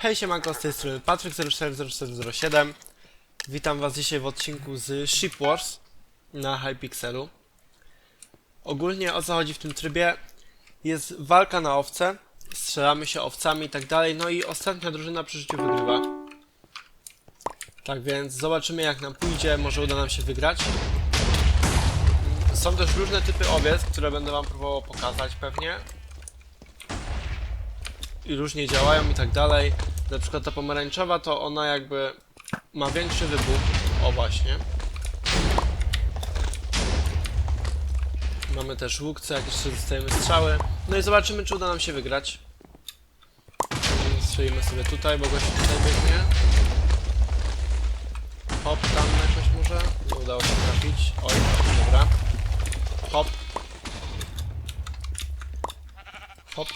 Hej siemanko, z tej strony Patryk040407 Witam was dzisiaj w odcinku z Ship Wars na Hypixelu. Ogólnie o co chodzi w tym trybie? Jest walka na owce Strzelamy się owcami i tak dalej No i ostatnia drużyna przy życiu wygrywa. Tak więc zobaczymy jak nam pójdzie, może uda nam się wygrać. Są też różne typy owiec, które będę wam próbował pokazać pewnie różnie działają i tak dalej. Na przykład ta pomarańczowa to ona jakby ma większy wybuch. O właśnie. Mamy też łuk, co jakieś dostajemy strzały. No i zobaczymy, czy uda nam się wygrać. Strzelimy sobie tutaj, bo gość tutaj biegnie. Hop, tam jakoś może. Nie udało się trafić. Oj, dobra. Hop. Hop.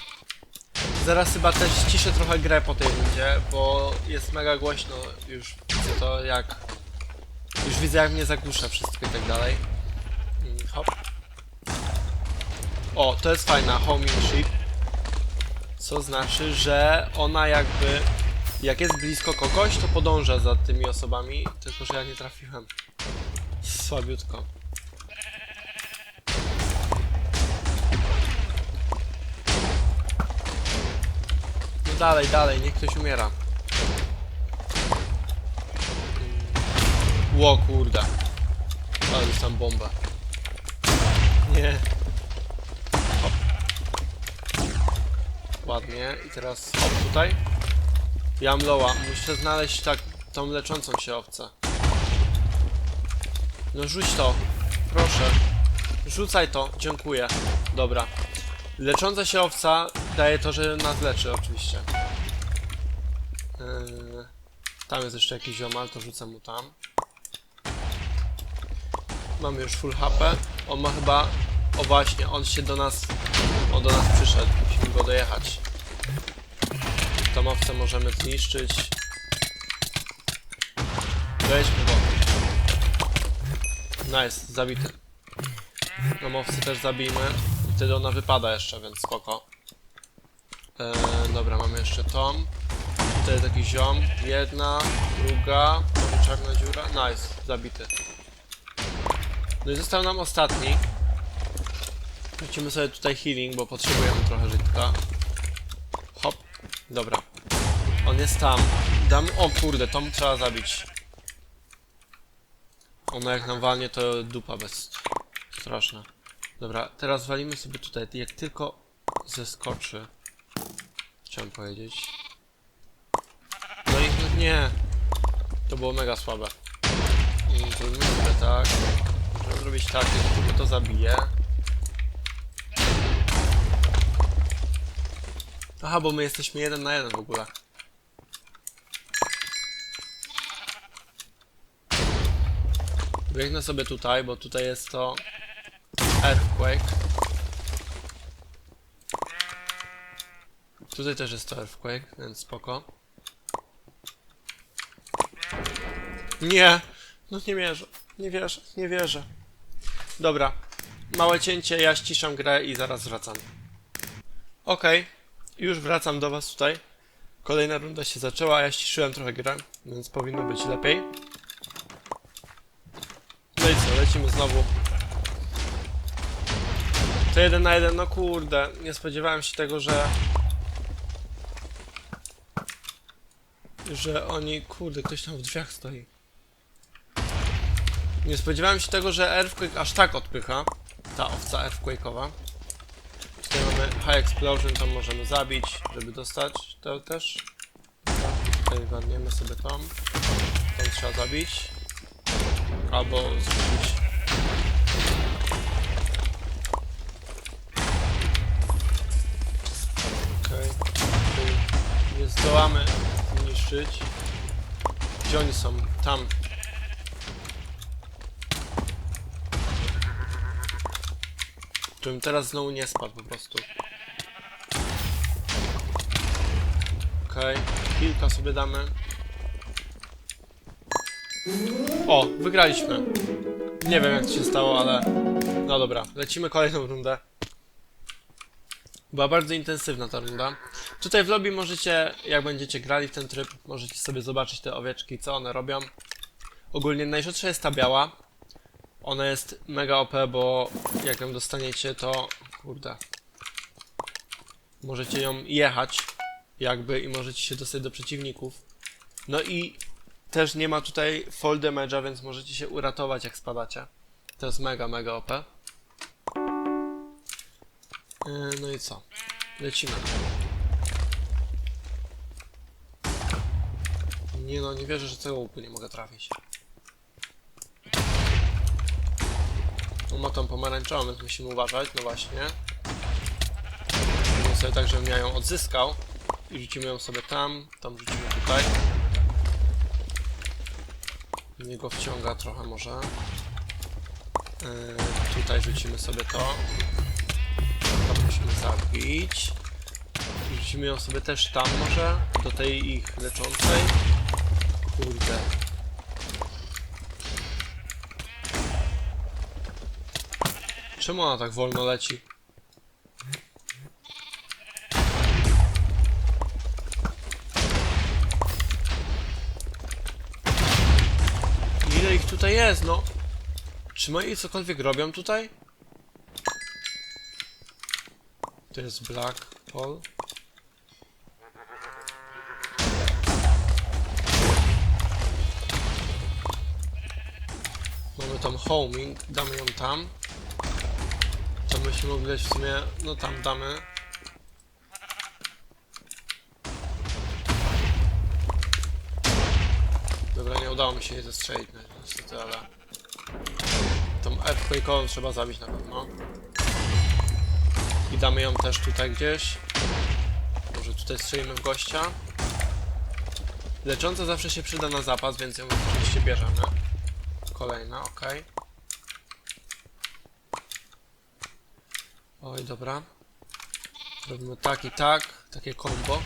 Zaraz chyba też ściszę trochę grę po tej rundzie, bo jest mega głośno już widzę to jak... Już widzę jak mnie zagłusza wszystko i tak dalej. Hop. O, to jest fajna homing. Co znaczy, że ona jakby... Jak jest blisko kogoś, to podąża za tymi osobami, tylko że ja nie trafiłem. Słabiutko. Dalej, dalej, niech ktoś umiera. Ło kurde. Ale już tam bomba. Nie. Hop. Ładnie. I teraz hop tutaj. Ja mam loa. Muszę znaleźć tak tą leczącą się owcę. No rzuć to. Proszę. Rzucaj to. Dziękuję. Dobra. Lecząca się owca daje to, że nas leczy oczywiście. Yy, tam jest jeszcze jakiś ziomal, to rzucę mu tam. Mamy już full HP. On ma chyba... O właśnie, on się do nas... On do nas przyszedł. Musimy go dojechać. Tą owcę możemy zniszczyć. Weźmy go. Nice, zabity. Tą owcę też zabijmy. I wtedy ona wypada jeszcze, więc spoko. Eee, dobra, mamy jeszcze tą. Tutaj taki ziom. Jedna, druga, może czarna dziura. Nice, zabity. No i został nam ostatni. Lecimy sobie tutaj healing, bo potrzebujemy trochę żytka. Hop, dobra. On jest tam. Dam... O kurde, tą trzeba zabić. Ona jak nam walnie, to dupa bez... Straszna. Dobra, teraz walimy sobie tutaj. Jak tylko zeskoczy... Chciałem powiedzieć. No i nie. To było mega słabe. Mm, Zrobimy tak. Możemy zrobić tak, tylko to zabije. Aha, bo my jesteśmy jeden na jeden w ogóle. Biegnę sobie tutaj, bo tutaj jest to Earthquake. Tutaj też jest to Earthquake, więc spoko. Nie! No nie wierzę, nie wierzę, nie wierzę. Dobra, małe cięcie, ja ściszam grę i zaraz wracam. Okej, już wracam do was tutaj. Kolejna runda się zaczęła, ja ściszyłem trochę grę, więc powinno być lepiej. No i co, lecimy znowu. To jeden na jeden, no kurde, nie spodziewałem się tego, że... Że oni, kurde, ktoś tam w drzwiach stoi. Nie spodziewałem się tego, że Earthquake aż tak odpycha. Ta owca Earthquake'owa. Tutaj mamy High Explosion, to możemy zabić, żeby dostać to też. Tutaj walniemy sobie tą. Tą trzeba zabić. Albo zrzucić. Okej. Tu Nie zdołamy zniszczyć. Gdzie oni są? Tam. Żebym teraz znowu nie spadł po prostu. Okej, kilka sobie damy. O, wygraliśmy. Nie wiem jak to się stało, ale... No dobra, lecimy kolejną rundę. Była bardzo intensywna ta runda. Tutaj w lobby możecie, jak będziecie grali w ten tryb, możecie sobie zobaczyć te owieczki, co one robią. Ogólnie najrzadsza jest ta biała. Ona jest mega OP, bo jak ją dostaniecie, to kurde. Możecie ją jechać, jakby, i możecie się dostać do przeciwników. No i też nie ma tutaj fall damage'a, więc możecie się uratować, jak spadacie. To jest mega, mega OP. Yy, No i co? Lecimy. Nie no, nie wierzę, że tego łuku nie mogę trafić. On ma tą pomarańczową, więc musimy uważać, no właśnie. Zrobimy sobie tak, żebym ja ją odzyskał. I rzucimy ją sobie tam, tam rzucimy tutaj. Mnie go wciąga trochę może. Yy, tutaj rzucimy sobie to. To musimy zabić. I Rzucimy ją sobie też tam może, do tej ich leczącej. Kurde. Czemu ona tak wolno leci? Ile ich tutaj jest, no? Czy moi cokolwiek robią tutaj? To jest Black Hole. Tam homing, damy ją tam. To byśmy mogli w sumie, no tam damy. Dobra, nie udało mi się jej zestrzelić no, niestety, ale... Tą earthquake'ową trzeba zabić na pewno. I damy ją też tutaj gdzieś. Może tutaj strzelimy w gościa. Lecząca zawsze się przyda na zapas, więc ją oczywiście bierzemy. Kolejna, ok. Oj, dobra. Robimy tak i tak, takie combo.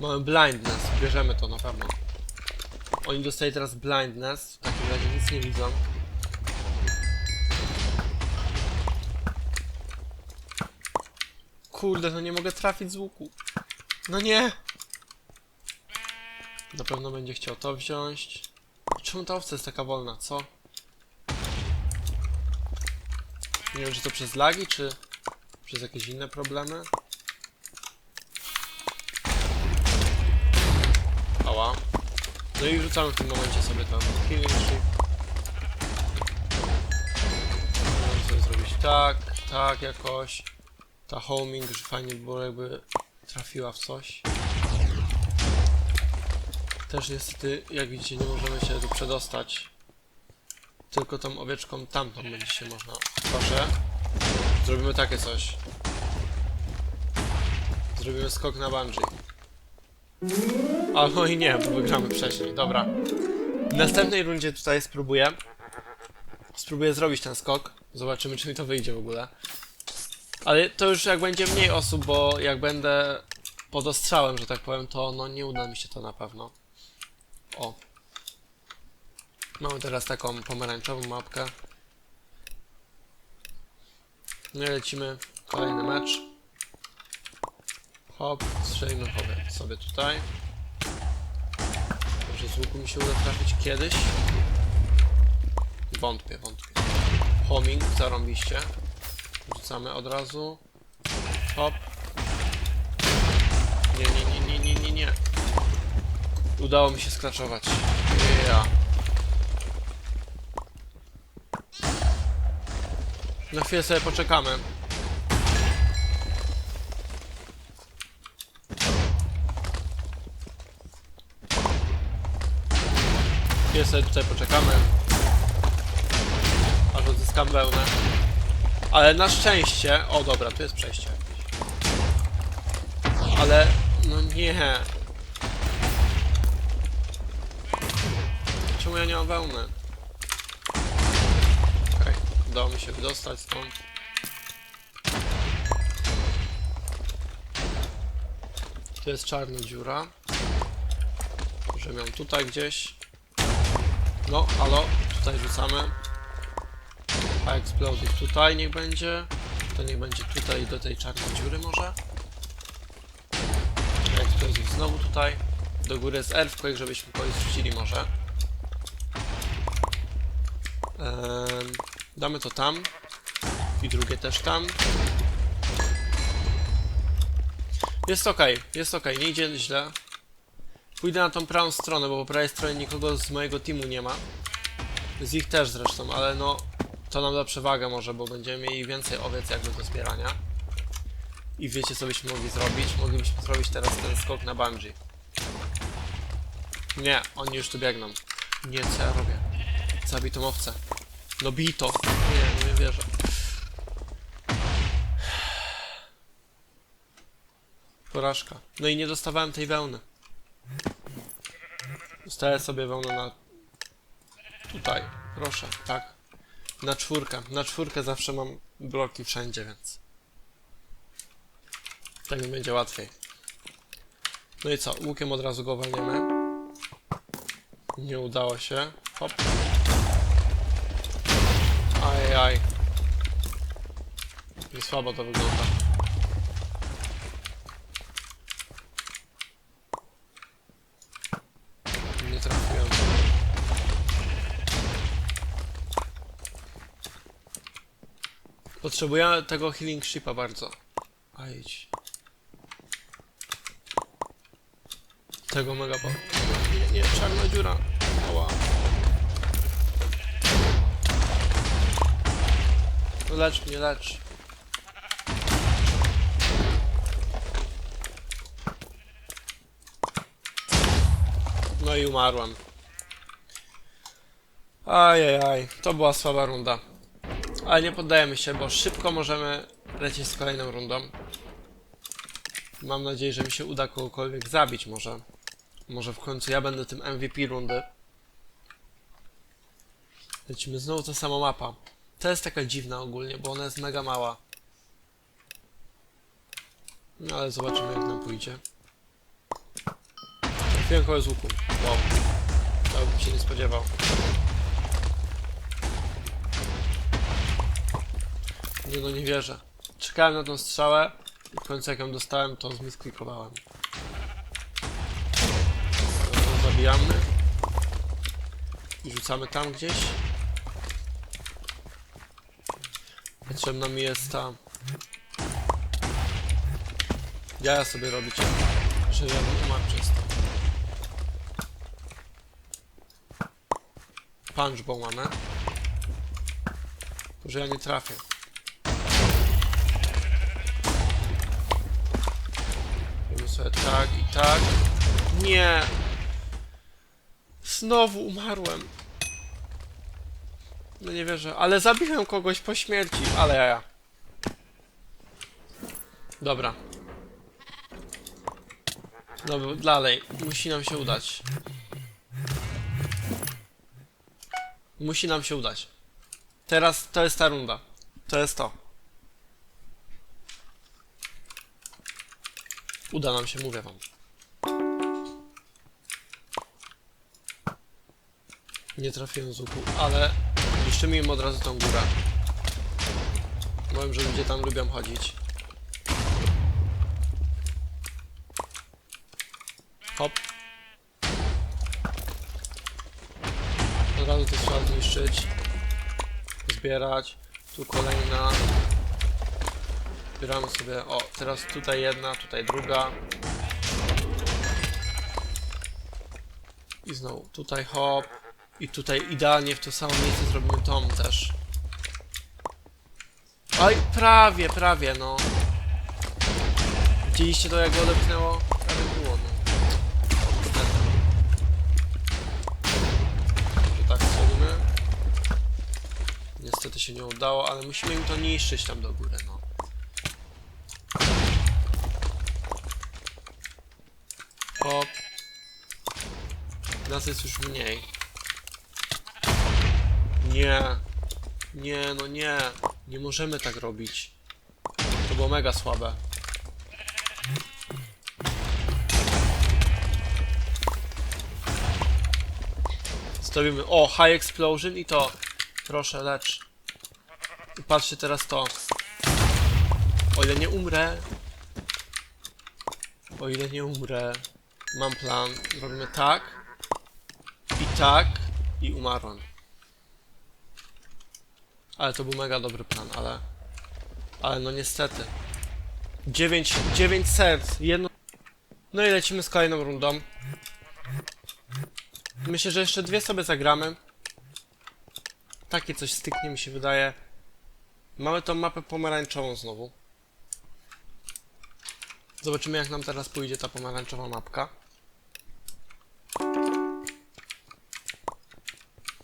Mamy blindness, bierzemy to na pewno. Oni dostają teraz blindness, w takim razie nic nie widzą. Kurde, no nie mogę trafić z łuku. No nie! Na pewno będzie chciał to wziąć. Czemu ta owca jest taka wolna, co? Nie wiem, czy to przez lagi, czy przez jakieś inne problemy. Ała. No i rzucamy w tym momencie sobie tam healing shift. Możemy sobie zrobić tak, tak jakoś. Ta homing, że fajnie by było jakby trafiła w coś. Też niestety, jak widzicie, nie możemy się tu przedostać. Tylko tą owieczką tamtą będzie się można. Proszę. Zrobimy takie coś. Zrobimy skok na bungee. Albo i nie, bo wygramy wcześniej. Dobra. W następnej rundzie tutaj spróbuję. Spróbuję zrobić ten skok. Zobaczymy, czy mi to wyjdzie w ogóle. Ale to już jak będzie mniej osób, bo jak będę pod ostrzałem, że tak powiem, to no nie uda mi się to na pewno. O. Mamy teraz taką pomarańczową mapkę. No i lecimy. Kolejny mecz. Hop, strzelimy sobie- tutaj. Może z łuku mi się uda trafić kiedyś? Wątpię, wątpię. Homing, zarąbiście. Rzucamy od razu. Hop. Nie, nie, nie, nie, nie, nie, nie. Udało mi się skraczować. Ja. Na chwilę sobie poczekamy. Chwilę sobie tutaj poczekamy. Aż odzyskam wełnę. Ale na szczęście... O dobra, tu jest przejście. Ale... No nie. Czemu ja nie mam wełny? Okej, udało mi się wydostać stąd. Tu jest czarna dziura. Możemy ją tutaj gdzieś. No, halo, tutaj rzucamy. A explode tutaj niech będzie. To niech będzie tutaj do tej czarnej dziury może. Explosive znowu tutaj. Do góry jest elfquake, żebyśmy kogoś zrzucili może. Damy to tam. I drugie też tam. Jest ok, jest ok, nie idzie źle. Pójdę na tą prawą stronę, bo po prawej stronie nikogo z mojego teamu nie ma. Z ich też zresztą, ale no to nam da przewagę może, bo będziemy mieli więcej owiec jakby do zbierania. I wiecie co byśmy mogli zrobić? Moglibyśmy zrobić teraz ten skok na bungee. Nie, oni już tu biegną. Nie, co ja robię? Owcę. No bij to. Nie, nie wierzę. Porażka. No i nie dostawałem tej wełny. Dostaję sobie wełnę na... Tutaj. Proszę, tak. Na czwórkę. Na czwórkę zawsze mam bloki wszędzie, więc... Tak mi będzie łatwiej. No i co? Łukiem od razu go walniemy. Nie udało się. Hop. Ajaj. Nie słabo to wygląda. Nie trafiłem. Potrzebuję tego healing shipa bardzo. A idź. Tego mega po... Nie, nie, czarna dziura. Ała. No lecz mnie, lecz. No i umarłem. Ajajaj, to była słaba runda. Ale nie poddajemy się, bo szybko możemy lecieć z kolejną rundą. Mam nadzieję, że mi się uda kogokolwiek zabić może. Może w końcu ja będę tym MVP rundy. Lecimy znowu ta sama mapa. To jest taka dziwna ogólnie, bo ona jest mega mała. No ale zobaczymy jak nam pójdzie. Kogoś z łuku. Wow. To bym się nie spodziewał. Nie no, nie wierzę. Czekałem na tą strzałę i w końcu jak ją dostałem, to zmisklikowałem. Dobra, Zabijamy. I rzucamy tam gdzieś. Potrzebna mi jest ta... Ja sobie robić, że ja umarł przez to. Punchbow mamy. Że ja nie trafię. Robimy sobie tak i tak. Nie! Znowu umarłem. No nie wierzę, ale zabiłem kogoś po śmierci, ale ja. Dobra. Dobra, dalej. Musi nam się udać. Musi nam się udać. Teraz to jest ta runda. To jest to. Uda nam się, mówię wam. Nie trafiłem z łuku, ale niszczymy im od razu tą górę. Powiem, że ludzie tam lubią chodzić. Hop. Razu to trzeba zniszczyć. Zbierać. Tu kolejna. Zbieramy sobie. O, teraz tutaj jedna, tutaj druga. I znowu tutaj hop. I tutaj idealnie w to samo miejsce zrobimy tom też. Oj, prawie, prawie, no. Widzieliście to, jak go odepchnęło? Się nie udało, ale musimy im to niszczyć tam do góry, no. Hop. Nas jest już mniej. Nie. Nie, no nie. Nie możemy tak robić. To było mega słabe. Stawimy. O, High Explosion i to. Proszę, lecz. I patrzcie teraz to. O ile nie umrę. O ile nie umrę. Mam plan. Robimy tak. I tak. I umarłem. Ale to był mega dobry plan, ale... Ale no niestety. 9, 9 serc. Jedno... No i lecimy z kolejną rundą. Myślę, że jeszcze dwie sobie zagramy. Takie coś styknie mi się wydaje. Mamy tą mapę pomarańczową znowu. Zobaczymy jak nam teraz pójdzie ta pomarańczowa mapka.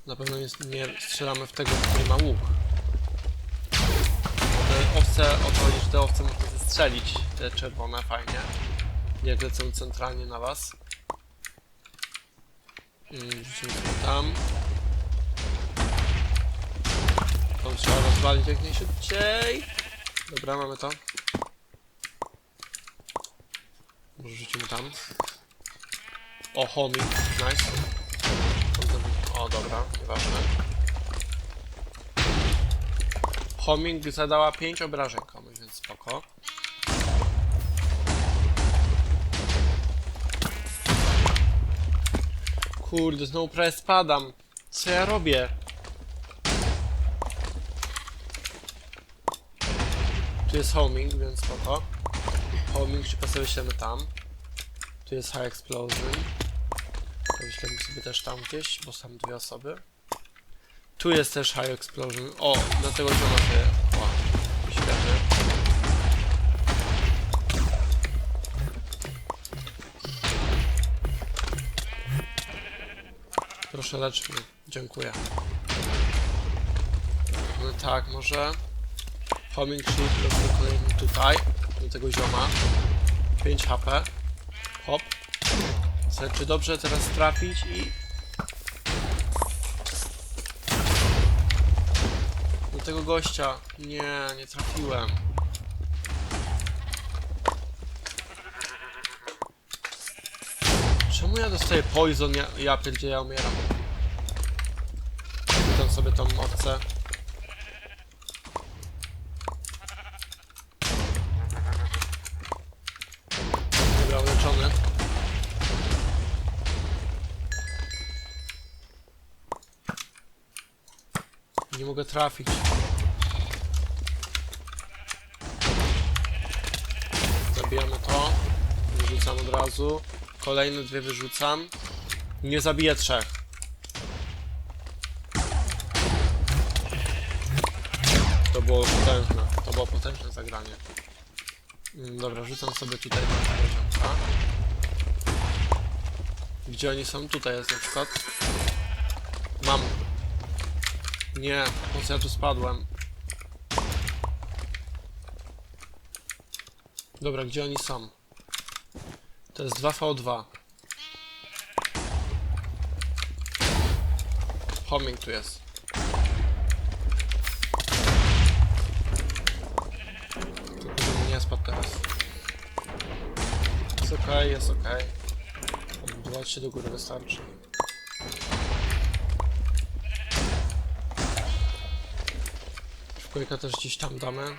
Na pewno nie, nie strzelamy w tego, który ma łuk. Te owce, o to chodzi, że te owce można zestrzelić, te czerwone, fajnie. Jak lecą centralnie na was. Rzucimy tam. To trzeba rozwalić jak najszybciej. Dobra, mamy to. Może rzucimy tam. O, homing, nice. O, dobra, nieważne. Homing zadała 5 obrażeń komuś, więc spoko. Kurde, znowu prawie spadam. Co ja robię? Tu jest homing, więc spoko. Homing się postawiamy tam. Tu jest high explosion. Wyślemy sobie też tam gdzieś, bo są dwie osoby. Tu jest też high explosion. O, dlatego zioma się... O, świetnie. Proszę lecz mnie. Dziękuję. No tak, może... Homing shield robimy kolejny tutaj. Do tego zioma. 5 HP. Hop. Chcę, czy dobrze teraz trafić i... Do tego gościa. Nie, nie trafiłem. Czemu ja dostaję poison? Ja, ja pierdzie, ja umieram. Witam sobie tą owcę. Mogę trafić. Zabijamy to. Wyrzucam od razu. Kolejne dwie wyrzucam. Nie zabiję trzech. To było potężne. To było potężne zagranie. Mm, Dobra, rzucam sobie tutaj na. Gdzie oni są? Tutaj jest na przykład. Nie, po co ja tu spadłem? Dobra, gdzie oni są? To jest 2v2. Homing tu jest. Nie spadł teraz. Jest okej, jest okej. Się do góry wystarczy. Szkółka też gdzieś tam damy.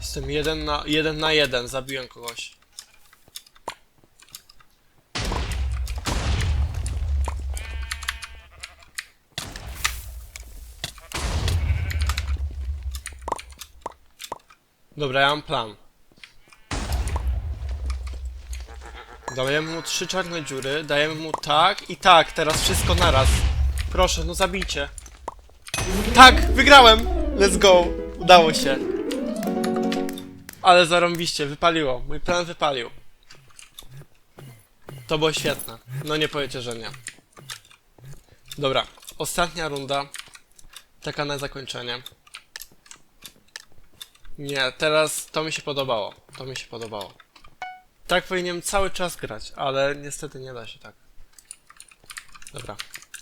Jestem jeden na jeden na jeden, zabiłem kogoś. Dobra, ja mam plan. Dajemy mu trzy czarne dziury, dajemy mu tak i tak, teraz wszystko naraz. Proszę, no zabijcie. Tak, wygrałem! Let's go! Udało się. Ale zarąbiście, wypaliło. Mój plan wypalił. To było świetne. No nie powiecie, że nie. Dobra, ostatnia runda. Taka na zakończenie. Nie, teraz to mi się podobało. To mi się podobało. Tak powinienem cały czas grać, ale niestety nie da się tak. Dobra,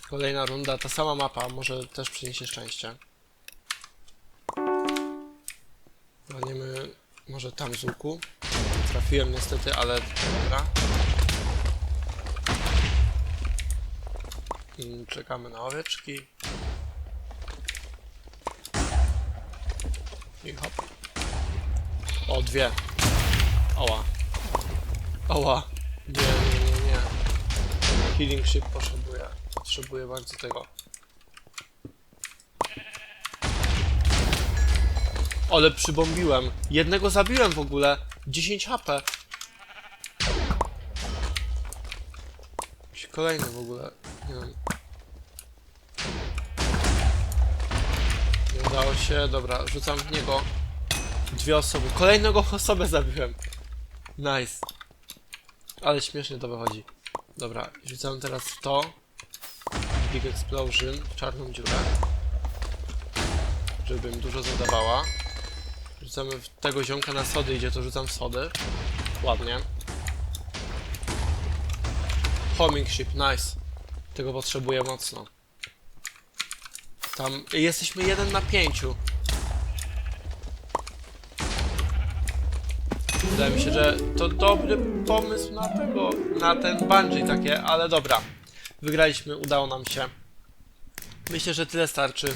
kolejna runda, ta sama mapa, może też przyniesie szczęście. Walniemy może tam z łuku. Trafiłem niestety, ale dobra. Czekamy na owieczki. I hop. O, dwie. Oła. Oła. Nie, nie, nie, nie. Healing ship potrzebuję. Potrzebuję bardzo tego. Ale przybombiłem. Jednego zabiłem w ogóle. 10 HP. Kolejny w ogóle. Nie wiem. Nie udało się. Dobra, rzucam w niego. Dwie osoby. Kolejnego osobę zabiłem. Nice. Ale śmiesznie to wychodzi. Dobra, rzucam teraz w to. Big Explosion w czarną dziurę. Żeby im dużo zadawała. Rzucamy tego ziomka na sody, idzie to rzucam w sody. Ładnie. Homing ship, nice. Tego potrzebuję mocno. Tam jesteśmy jeden na pięciu. Wydaje mi się, że to dobry pomysł na tego, na ten bungee takie, ale dobra. Wygraliśmy, udało nam się. Myślę, że tyle starczy.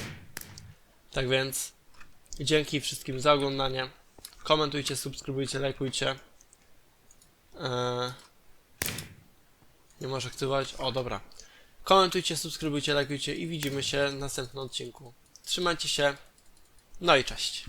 Tak więc dzięki wszystkim za oglądanie. Komentujcie, subskrybujcie, lajkujcie. Eee, nie może aktywować. O, dobra. Komentujcie, subskrybujcie, lajkujcie i widzimy się w następnym odcinku. Trzymajcie się. No i cześć.